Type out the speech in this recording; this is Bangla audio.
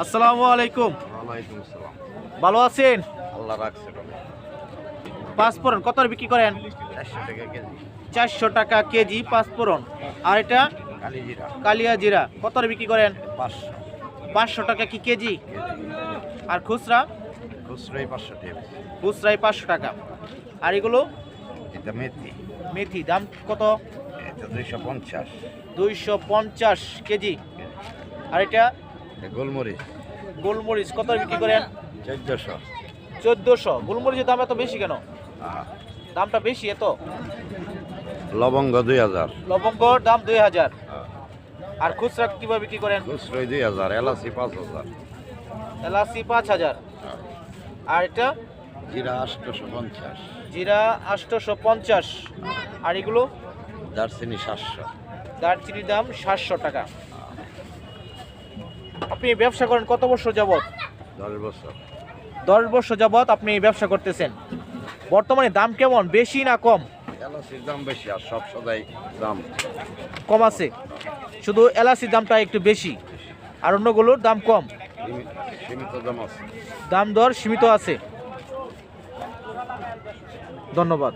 আসসালামু আলাইকুম। ভালো আছেন? আল্লাহ রাখছে পাঁচফোড়ন কত বিক্রি করেন? চারশো টাকা কেজি। চারশো টাকা কেজি পাঁচফোড়ন আর এটা? কালিয়া জিরা। কত বিক্রি করেন? পাঁচশো। টাকা কি কেজি? আর খুচরা? খুচরাই পাঁচশো টাকা খুচরাই পাঁচশো টাকা। আর এগুলো? এটা মেথি। মেথি। দাম কত? এটা দুইশো পঞ্চাশ। দুইশো পঞ্চাশ কেজি। আর এটা? গোলমরিচ। গোলমরিচ কত বিক্রি করেন? চোদ্দশো। চোদ্দোশো। গোলমরিচের দাম এত বেশি কেন? দামটা বেশি এত? লবঙ্গ দুই হাজার। লবঙ্গর দাম দুই হাজার। আর খুচরা কীভাবে বিক্রি করেন? খুচরাই দুই হাজার এলাচি পাঁচ হাজার। এলাচি পাঁচ হাজার। আর এটা? জিরা আটশোশো পঞ্চাশ। জিরা আটশোশো পঞ্চাশ। আর এগুলো? দারচিনি সাতশো। দারচিনির দাম সাতশো টাকা। আপনি ব্যবসা করেন কত বছর যাবত দশ বছর। দশ বছর যাবত আপনি এই ব্যবসা করতেছেন। বর্তমানে দাম কেমন? বেশি না কম? এলাচির দাম বেশি আর সব সদাই দাম। কম আছে? শুধু এলাচির দামটা একটু বেশি। আর অন্যগুলোর দাম কম? সীমিত- সীমিত দাম আছে। দাম দর সীমিত আছে। ধন্যবাদ।